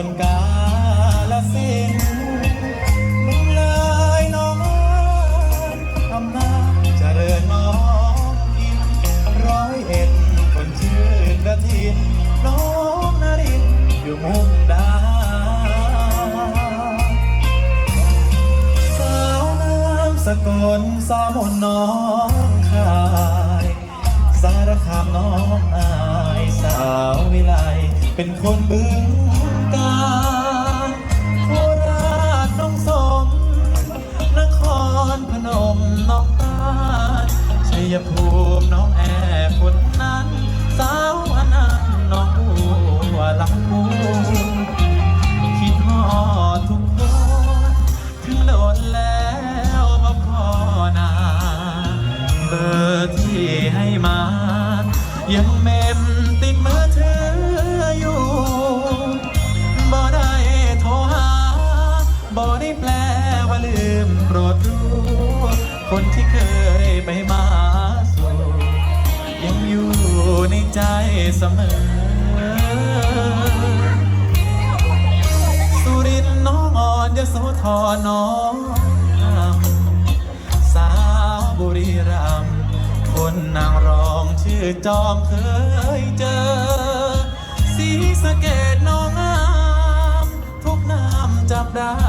คนกาลสินมึงเลยน้องอำนาจเจริญน้องอินร้อยเอ็ดคนชื่อกระถินน้องนารินอยู่มุกดาสาวน้ำสกลสาวมนต์น้องคายสารคามน้องอายสาววิไลเป็นคนบึง กาฬโคราชน้องสม นครพนมน้องตาลชัยภูมิน้องแอบคนนั้น สาวอนันต์น้องบัวลำพูคิดฮอดทุกคนถึงโดนแล้วมาพอนาเบอร์ที่ให้มา ยังเมม ว่าลืมโปรดรู้ คนที่เคยไปมาสู่ยังอยู่ในใจเสมอ สุรินทร์น้องอ่อนยโสธรน้องสาวบุรีรัมย์คนนางรองชื่อจอมเคยเจอ สีสะเกดน้องงาม ทุกน้ำจำได้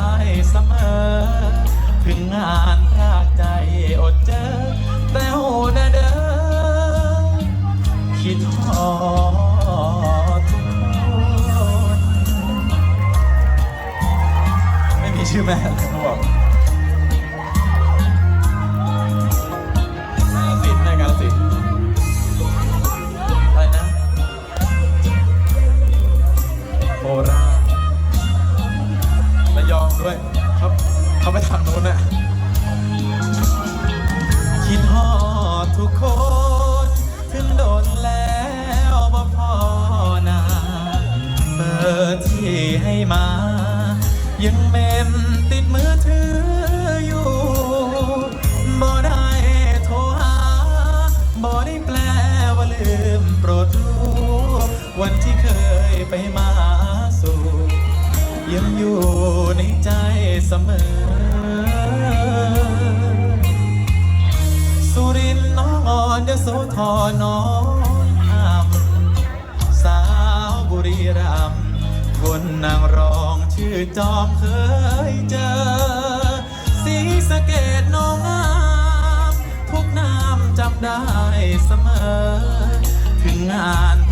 ถึงงานพรากใจอดเจอ แต่โหดเด้อคิดทอดทุกคนไม่มีชื่อแม่เขาบอก คิดฮอดทุกคน ถึงโดนแล้วบ่พอนาเบอร์ที่ให้มา ยังเมมติดมือถือ ยังอยู่ในใจเสมอ สุรินทร์น้องอ่อนยโสธรน้องอำสาวบุรีรัมย์คนนางรองชื่อจอมเคยเจอ สีสะเกดน้องงามทุกน้ำจำได้เสมอ ถึงงาน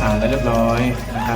อ่าไปทางอีสานแล้วเรียบร้อยนะครับ